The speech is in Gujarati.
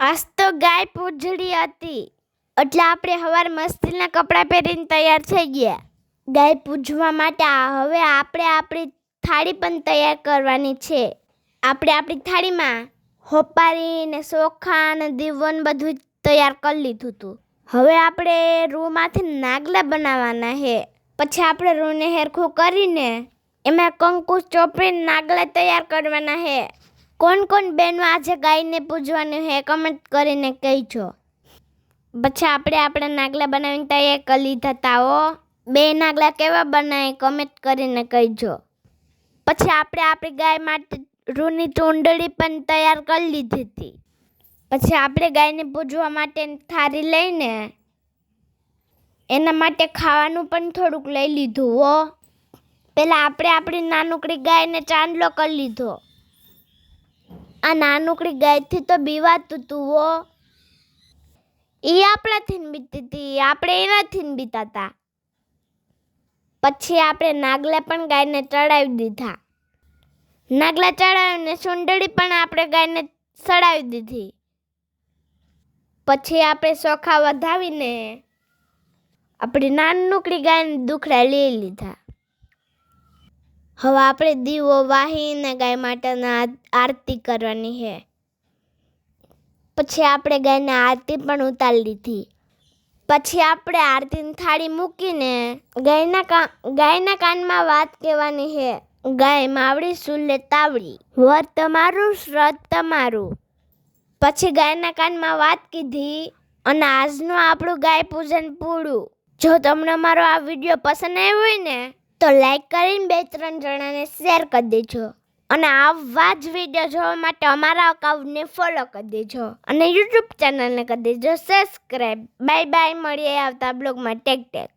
આજ તો ગાય પૂજડી હતી. એટલે આપણે હવાર મસ્તીના કપડાં પહેરીને તૈયાર થઈ ગયા. ગાય પૂજવા માટે હવે આપણે આપણી થાળી પણ તૈયાર કરવાની છે. આપણે આપણી થાળીમાં હોપારી ને ચોખા ને દીવન બધું તૈયાર કરી લીધું હતું. હવે આપણે રૂમાંથી નાગલા બનાવવાના છે પછી આપણે રૂને હેરખું કરીને એમાં કંકુ ચોપડીને નાગલા તૈયાર કરવાના છે કોણ કોણ બહેનો આજે ગાયને પૂજવાનું છે કમેન્ટ કરીને કહેજો. પછી આપણે આપણા નાગલા બનાવીને તૈયાર કરી લીધા તાઓ બે નાગલા કેવા બનાવે કમેન્ટ કરીને કહેજો. પછી આપણે આપણી ગાય માટે રૂની ચૂંડળી પણ તૈયાર કરી લીધી હતી. પછી આપણે ગાયને પૂજવા માટે થાળી લઈને એના માટે ખાવાનું પણ થોડુંક લઈ લીધું હો. પહેલાં આપણે આપણી નાનકડી ગાયને ચાંદલો કરી લીધો. આ નાનકડી ગાયથી તો બીવાતું તું વો એ આપણાથી બીતી હતી આપણે એનાથી બીતા હતા પછી આપણે નાગલા પણ ગાયને ચડાવી દીધા. નાગલા ચડાવીને સુંદડી પણ આપણે ગાયને ચડાવી દીધી. પછી આપણે ચોખા વધાવીને આપણી નાનકડી ગાયને દુખડા લઈ લીધા. હવે આપણે દીવો વાહીને ગાય માટેના આરતી કરવાની છે. પછી આપણે ગાયને આરતી પણ ઉતારી લીધી. પછી આપણે આરતીની થાળી મૂકીને ગાયના કા ગાયના કાનમાં વાત કહેવાની છે. ગાય માવડી સુલે તાવડી, વર તમારું, શ્રદ્ધ તમારું. પછી ગાયના કાનમાં વાત કીધી અને આજનું આપણું ગાય પૂજન પૂરું. જો તમને મારો આ વીડિયો પસંદ આવ્યો હોય ને તો લાઈક કરીને બે ત્રણ જણાને શેર કરી દેજો. અને આવા જ વીડિયો જોવા માટે અમારા અકાઉન્ટને ફોલો કરી દેજો. અને યુટ્યુબ ચેનલને કરી દેજો. સબસ્ક્રાઈબ બાય બાય મળીએ આવતા બ્લોગમાં ટેક ટેક